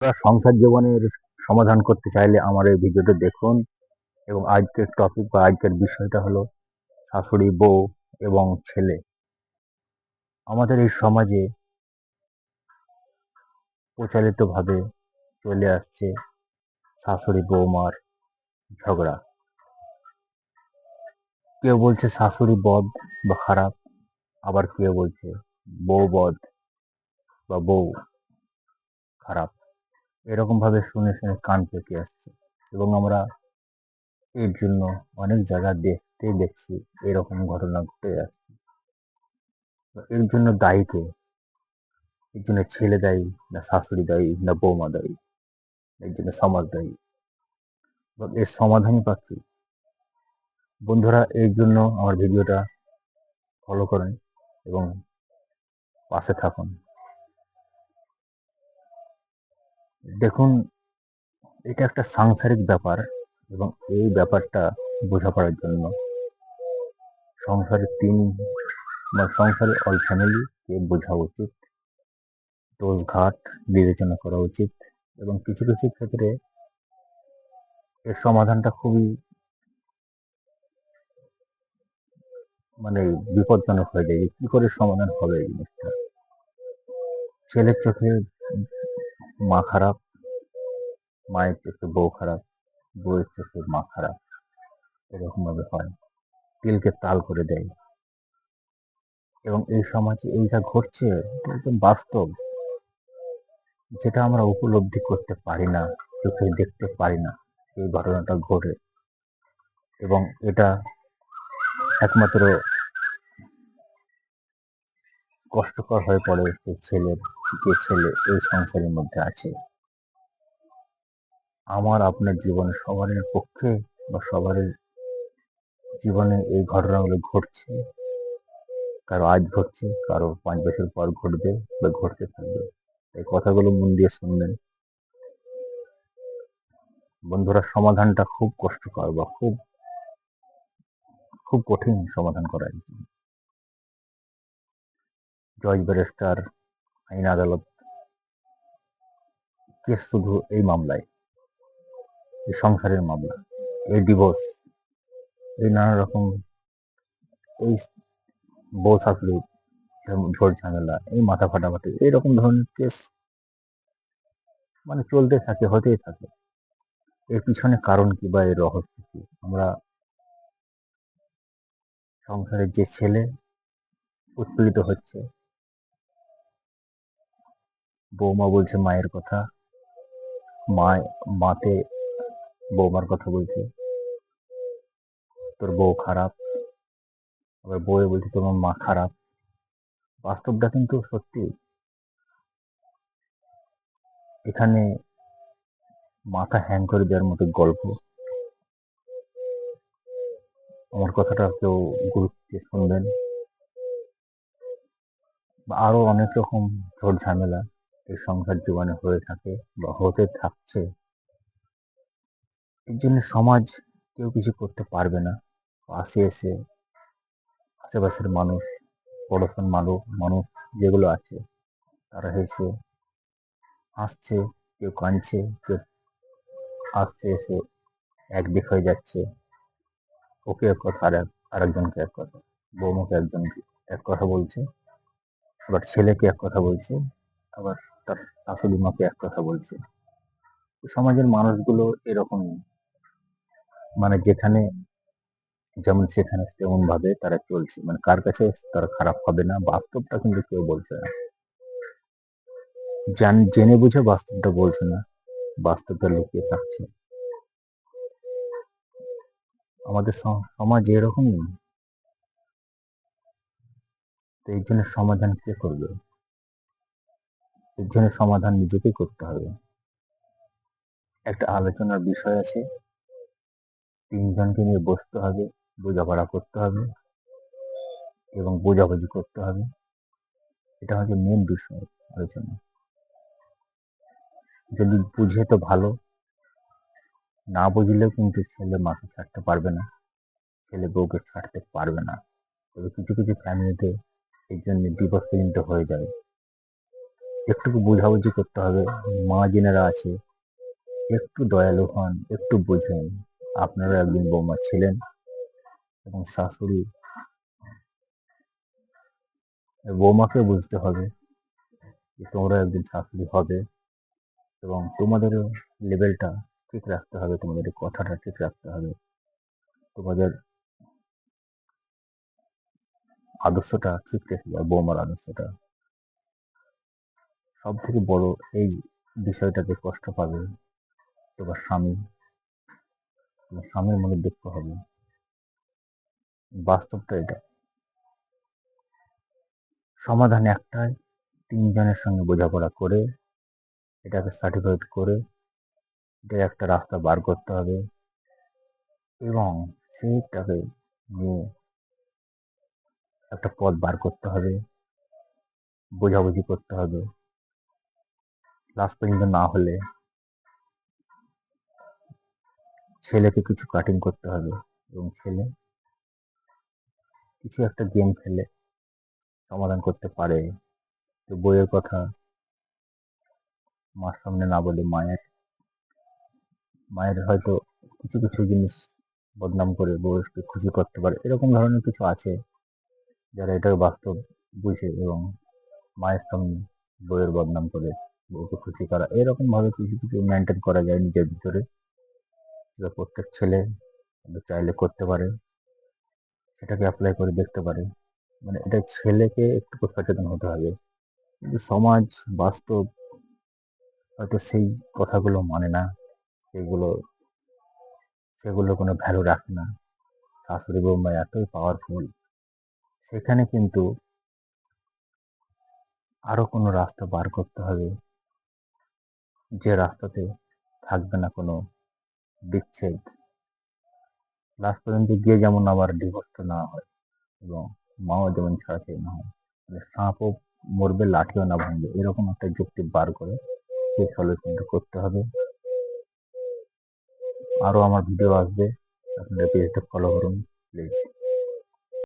আপনারা সংসার জীবনের সমাধান করতে চাইলে আমার এই ভিডিওটা দেখুন এবং আজকের টপিক বা আজকের বিষয়টা হলো শাশুড়ি, বউ এবং ছেলে। আমাদের এই সমাজে প্রচালিতভাবে চলে আসছে শাশুড়ি, বৌমার ঝগড়া। কেউ বলছে শাশুড়ি বদ বা খারাপ, আবার কেউ বলছে বউ বদ বা বউ খারাপ। এরকম ভাবে শুনে শুনে কান পেকে আসছে। এবং আমরা এর জন্য অনেক জায়গা দেখতে দেখছি এরকম ঘটনা ঘটে তো এর জন্য দায়ী কে এর জন্য ছেলে দায়ী না শাশুড়ি দায়ী না বৌমা দায়ী, এর জন্য সমাজ দায়ী। এবং এর সমাধানই পাচ্ছি বন্ধুরা, এর জন্য আমার ভিডিওটা ফলো করেন এবং পাশে থাকুন। দেখুন, এটা একটা সাংসারিক ব্যাপার এবং এই ব্যাপারটা বোঝাপড়ার জন্য। সংসারের তিন বা সংসারের অল ফ্যামিলিকে বোঝা উচিত দোষ ঘাট বিবেচনা করা উচিত এবং কিছু কিছু ক্ষেত্রে এর সমাধানটা খুবই মানে বিপজ্জনক হয়ে যায় যে কি করে সমাধান হবে এই জিনিসটা। ছেলের চোখে মা খারাপ মায়ের চোখে বউ খারাপ, বউয়ের চোখে মা খারাপ এরকম ভাবে হয়। তিলকে তাল করে দেয়। এবং এই সমাজে এইটা ঘটছে একদম বাস্তব। যেটা আমরা উপলব্ধি করতে পারি না, চোখে দেখতে পারি না, এই ঘটনাটা ঘটে। এবং এটা একমাত্র কষ্টকর হয়ে পড়ে সে ছেলের যে ছেলে এই সংসারের মধ্যে আছে। আমার আপনার জীবনে সবারের পক্ষে বা সবারের জীবনে এই ঘটনাগুলো ঘটছে। কারও আজ ঘটছে, কারও পাঁচ বছর পর ঘটবে বা ঘটতে থাকবে। এই কথাগুলো মন দিয়ে শুনবেন। বন্ধুরা, সমাধানটা খুব কষ্টকর বা খুব খুব কঠিন সমাধান করা জজ ব্যারিস্টার, আইন আদালত কেস শুধু এই মামলায়? এই সংসারের মামলা, এই ডিভোর্স এই নানা রকম এই বউ এরকম ঝোড় ঝামেলা, এই মাথা ফাটাফাটি এইরকম ধরনের কেস মানে চলতে থাকে, হতেই থাকে। এর পিছনে কারণ কি বা এর রহস্য কি? আমরা সংসারের যে ছেলে উৎপীড়িত হচ্ছে, বৌমা বলছে মায়ের কথা মা মাতে বৌমার কথা বলছে। তোর বউ খারাপ। আবার বউয়ে বলছে তোমার মা খারাপ। বাস্তবটা কিন্তু সত্যি। এখানে মাথা হ্যাং করে দেওয়ার মতো গল্প। আমার কথাটা কেউ গুরুত্ব শুনবেন। বা আরও অনেক রকম ঝোড় ঝামেলা এই সংসার জীবনে হয়ে থাকে বা হতে থাকছে। এর জন্য সমাজ কেউ কিছু করতে পারবে না। পাশে এসে আশেপাশের মানুষ, পড়োশোন মানুষ মানুষ যেগুলো আছে, তারা হেসে হাসছে, কেউ কাঁদছে, কেউ আসছে এসে একদিক হয়ে যাচ্ছে। ওকে এক কথা, আর এক, আরেকজনকে এক কথা, বৌমাকে একজনকে এক কথা বলছে, আবার ছেলেকে এক কথা বলছে, আবার তার শাশুড়ি মাকে এক কথা বলছে। সমাজের মানুষগুলো এরকমই। মানে যেখানে যেমন সেখানে তেমন ভাবে তারা চলছে। মানে কার কাছে তারা খারাপ হবে না, বাস্তবটা কিন্তু কেউ বলছে না। জান, জেনে বুঝে বাস্তবটা বলছে না, বাস্তবটা লুকিয়ে থাকছে। আমাদের সমাজ এরকমই তো এই জন্য সমাধান কে করবে? এর জন্য সমাধান নিজেকে করতে হবে। একটা আলোচনার বিষয় আছে। তিনজনকে নিয়ে বসতে হবে, বোঝাপড়া করতে হবে এবং বোঝাবুঝি করতে হবে। এটা হচ্ছে মেন বিষয় আলোচনা। যদি বুঝে তো ভালো, না বুঝলেও কিন্তু ছেলে মাকে ছাড়তে পারবে না, ছেলে বউকে ছাড়তে পারবে না। তবে কিছু কিছু ফ্যামিলিতে এই জন্য ডিভোর্স পর্যন্ত হয়ে যায় একটুকু বোঝাবুঝি করতে হবে মা যেনারা আছে, একটু দয়ালু হন, একটু বুঝেন। আপনারা একদিন বৌমা ছিলেন এবং শাশুড়ি বৌমাকে বুঝতে হবে যে তোমরা একদিন শাশুড়ি হবে এবং তোমাদের লেভেলটা ঠিক রাখতে হবে, তোমাদের কথাটা ঠিক রাখতে হবে। তোমাদের আদর্শটা ঠিক রেখে যাও বৌমার আদর্শটা। সব থেকে বড় এই বিষয়টাতে কষ্ট পাবে তোমার স্বামী। স্বামীর মনে দুঃখ হবে। বাস্তবটা এটা। সমাধান একটাই, তিনজনের সঙ্গে বোঝাপড়া করে, এটাকে সার্টিফাইড করে এটা একটা রাস্তা বার করতে হবে এবং সেইটাকে নিয়ে একটা পথ বার করতে হবে, বোঝাবুঝি করতে হবে। লাস্ট পর্যন্ত না হলে ছেলেকে কিছু কাটিং করতে হবে এবং ছেলে কিছু একটা গেম খেলে, সমাধান করতে পারে। তো বইয়ের কথা মার সামনে না বলে মায়ের মায়ের হয়তো কিছু কিছু জিনিস বদনাম করে বউকে খুশি করতে পারে। এরকম ধরনের কিছু আছে যারা এটাকে বাস্তব বুঝে এবং মায়ের সামনে বইয়ের বদনাম করে বউকে খুশি করা। এরকম ভাবে কিছু কিছু মেনটেন করা যায় নিজের ভিতরে। যেটা প্রত্যেক ছেলে চাইলে করতে পারে, সেটাকে অ্যাপ্লাই করে দেখতে পারে। মানে এটা ছেলেকে একটু সচেতন হতে হবে। কিন্তু সমাজ বাস্তব হয়তো সেই কথাগুলো মানে না, সেগুলো সেগুলো কোনো ভ্যালু রাখে না। শাশুড়ি বৌমা এতই পাওয়ারফুল সেখানে কিন্তু আরও কোনো রাস্তা বার করতে হবে। যে রাস্তাতে থাকবে না কোনো বিচ্ছেদ লাস্ট পর্যন্ত গিয়ে যেমন আবার ডিভোর্স না হয় এবং মাও যেমন ছাড়াছাড়ি না হয় সাপও মরবে, লাঠিও না ভাঙবে, এরকম একটা যুক্তি বার করে সেই সলিউশনটা করতে হবে। আরও আমার ভিডিও আসবে, আপনারা পেজটা ফলো করুন প্লিজ